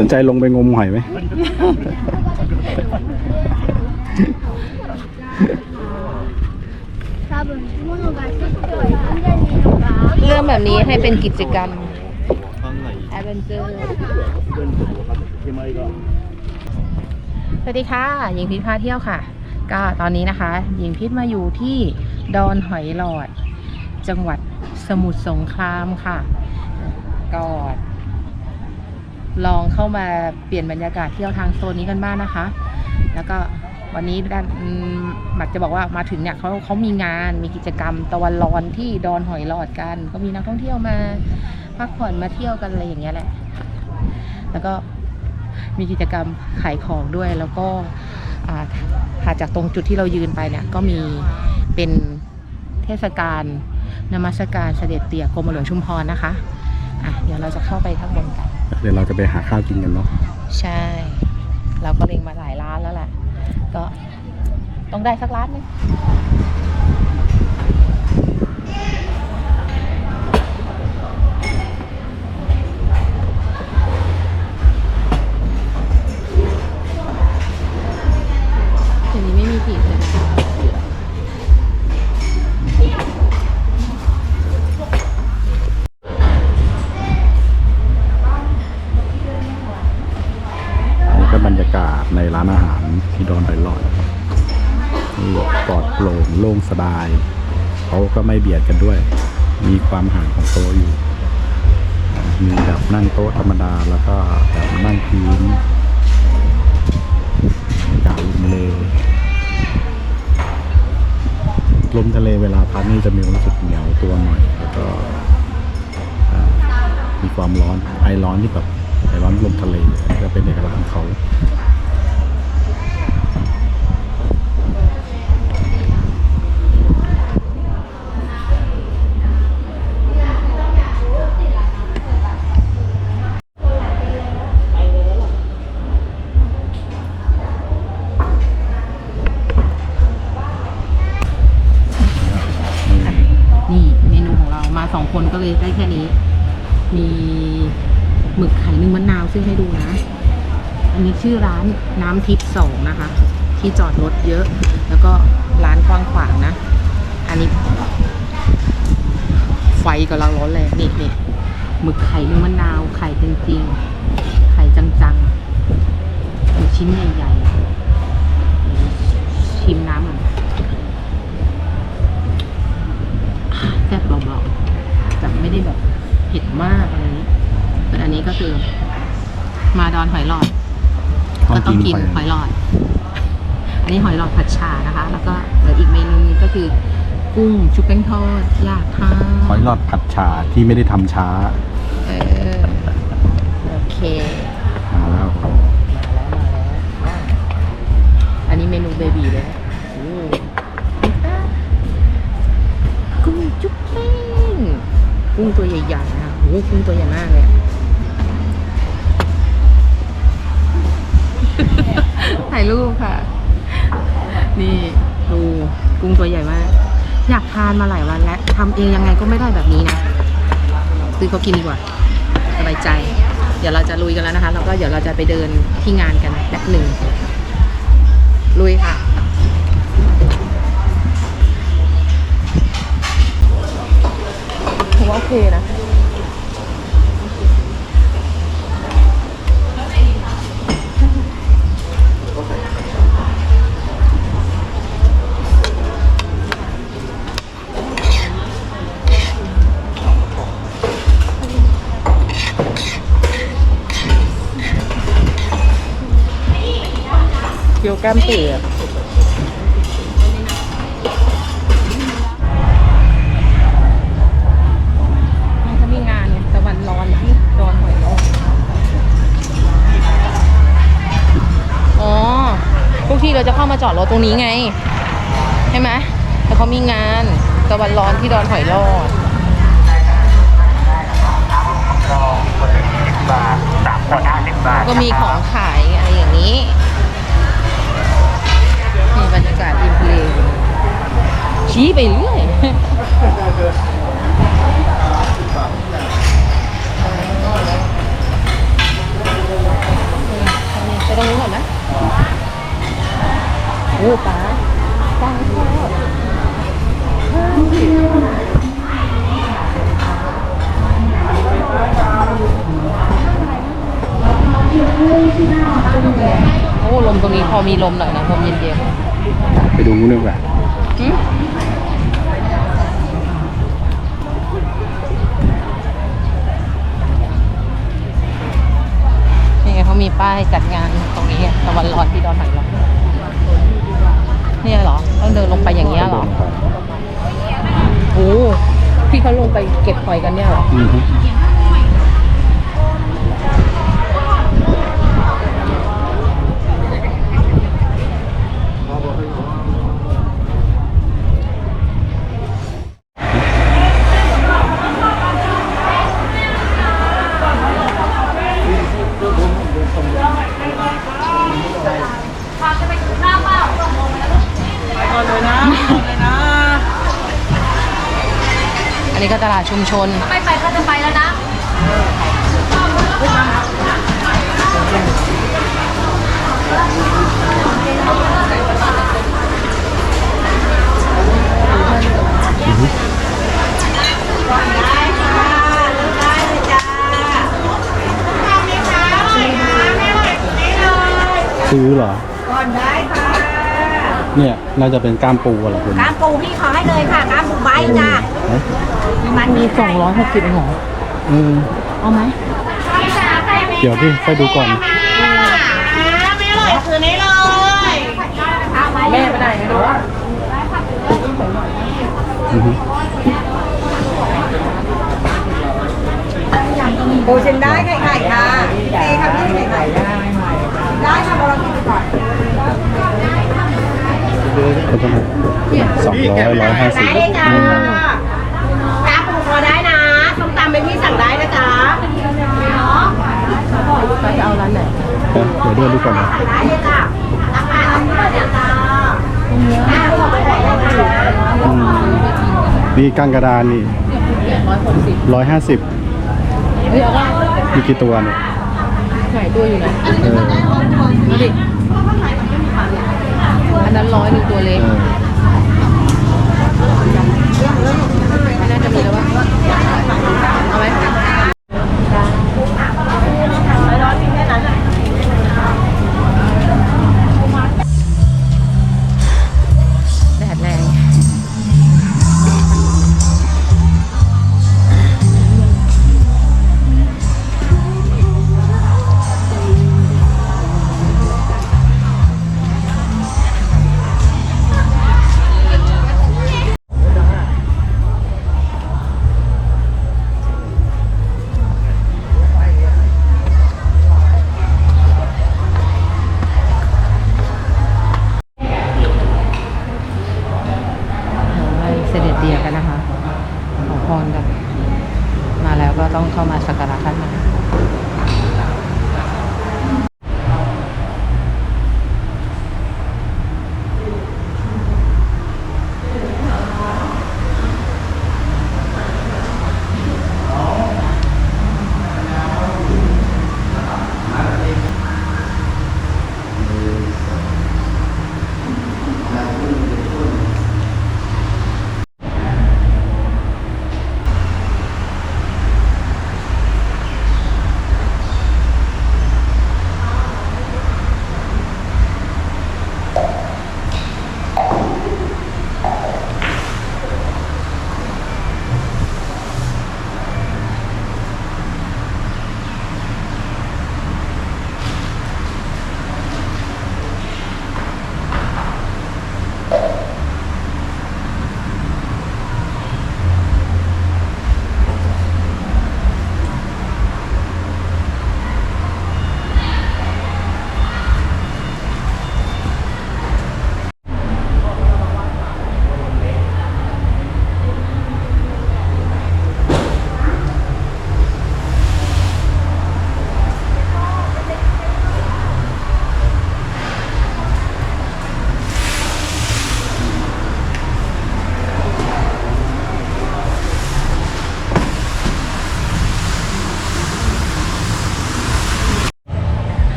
สนใจลงไปงมหอยไหม เรื่องแบบนี้ให้เป็นกิจกรรมแอดเวนเจอร์สวัสดีค่ะ หญิงพิษพาเที่ยวค่ะ ก็ตอนนี้นะคะ หญิงพิษมาอยู่ที่ดอนหอยหลอด จังหวัดสมุทรสงครามค่ะ ก็ ลองเข้ามาเปลี่ยนบรรยากาศเที่ยวทางโซนนี้กันบ้างนะคะ แล้วก็วันนี้ด้านหมักจะบอกว่ามาถึงเนี่ยเขาเขามีงานมีกิจกรรมตะวันร้อนที่ดอนหอยหลอดกัน ก็มีนักท่องเที่ยวมาพักผ่อนมาเที่ยวกันอะไรอย่างเงี้ยแหละ แล้วก็มีกิจกรรมขายของด้วยแล้วก็อ่าหาจากตรงจุดที่เรายืนไปเนี่ยก็มีเป็นเทศกาลนมัสการเสด็จเตี่ยกรมหลวงชุมพรนะคะอะเดี๋ยวเราจะเข้าไปข้างบนกัน เดี๋ยวเราจะไปหาข้าวกินกันเนาะใช่ เราก็เล็งมาหลายร้านแล้วแหละก็ต้องได้สักร้านหนึง สบายเขาก็ไม่เบียดกันด้วย มีความห่างของโต๊ะอยู่มีแบบนั่งโต๊ะธรรมดาแล้วก็แบบนั่งพื้นบรรยากาศริมทะเลลมทะเลเวลาพัดนี่จะมีความรู้สึกเหนียวตัวหน่อยแล้วก็มีความร้อนไอร้อนที่แบบไอร้อนลมทะเลจะเป็นเอกลักษณ์ของเขา องเรามาสองคนก็เลยได้แค่นี้ มีหมึกไข่นึ่งมะนาวซึ่งให้ดูนะ อันนี้ชื่อร้านน้ำทิพย์สองนะคะ ที่จอดรถเยอะ แล้วก็ร้านกว้างขวางนะ อันนี้ ไฟกำลังร้อนแรงนี่นี่หมึกไข่นึ่งมะนาว ไข่จริงๆ ไข่จังๆหมึกชิ้นใหญ่ๆชิมน้ำก่อนแซ่บเบาๆ แต่ไม่ได้แบบเผ็ดมากอะไรนี้แต่อันนี้ก็คือ มาดอนหอยหลอด ก็ต้องกินหอยหลอด อันนี้หอยหลอดผัดฉ่านะคะ แล้วก็เหลืออีกเมนูนึงก็คือ กุ้งชุบแป้งทอดยากทานหอยหลอดผัดฉ่าที่ไม่ได้ทำช้า เออ โอเค กุ้งตัวใหญ่มาก อยากทานมาหลายวันแล้วทำเองยังไงก็ไม่ได้แบบนี้นะซื้อเขากินดีกว่าสบายใจ เดี๋ยวเราจะลุยกันแล้วนะคะแล้วก็เดี๋ยวเราจะไปเดินที่งานกันแป๊บหนึ่งลุยค่ะผมว่าโอเคนะ เกี๊ยวแก้มเปียกเขามีงานไงตะวันร้อนที่ดอนหอยโลกอ๋อทุกที่เราจะเข้ามาจอดรถตรงนี้ไง ใช่ไหมแต่เขามีงานตะวันร้อนที่ดอนหอยโลดก็มีของขายอะไรอย่างนี้นี่ ชี้ไปเรื่อยไปตรงนู้นก่อนนะโอ้ป้าป้วโอ้ลมตรงนี้พอมีลมหน่อยนะลมเย็นๆ ไปดูงูดีกว่า อื มีป้ายจัดงานตรงนี้อะตะวันร้อนที่ดอนหอยหลอดเนี่ยเหรอต้องเดินลงไปอย่างเงี้ยเหรอโอ้พี่เขาลงไปเก็บหอยกันเนี่ยเหรอ ก็ตลาดชุมชน ไม่ไปก็จะไปแล้วนะซื้อเหรอก่อนได้ค่ะ เนี่ยน่าจะเป็นกล้ามปูอะไรคุณกามปูพี่ขอให้เลยค่ะกามปูใบจ้ะเอ๊ะมันมีสองร้อยหกสิบเองเหรอเออเอาไหมเดี๋ยวพี่ค่อยดูก่อนไม่อร่อยคืนนี้เลยแม่ไปไหนไม่รู้อือฮึปูชิมได้ไข่ไข่ค่ะเทค่ะพี่ไข่ไข่ได้ได้ค่ะเรากินก่อน ก็ต้องสองร้อยร้อยห้าสิบได้เลยจ้ากามปูพอได้นะส้มตำเป็นพี่สั่งได้นะจ๊ะเราจะเอาร้านไหนเดี๋ยวเดินดูก่อนนะได้เลยจ้ะราคาอันนี้เดี๋ยวจ้าอืมนี่กังกระดานนี่ร้อยหกสิบร้อยห้าสิบเฮ้ยเอาว่ามีกี่ตัวเนี่ยไหนตัวอยู่ไหนเออดูดิอันนั้น ร้อยหนึ่งตัวเล็ก เออ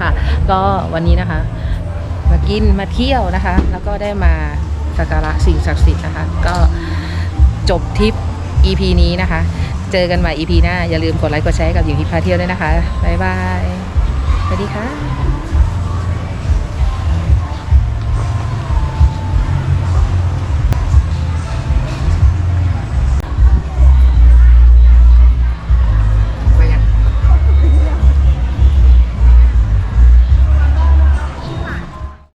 ค่ะ ก็วันนี้นะคะ มากินมาเที่ยวนะคะ แล้วก็ได้มาสักการะสิ่งศักดิ์สิทธิ์นะคะ ก็จบทริป EP นี้นะคะ เจอกันใหม่ EP หน้า อย่าลืมกดไลค์กดแชร์ให้กับหญิงทิพย์พาเที่ยวด้วยนะคะ บ๊ายบาย สวัสดีค่ะ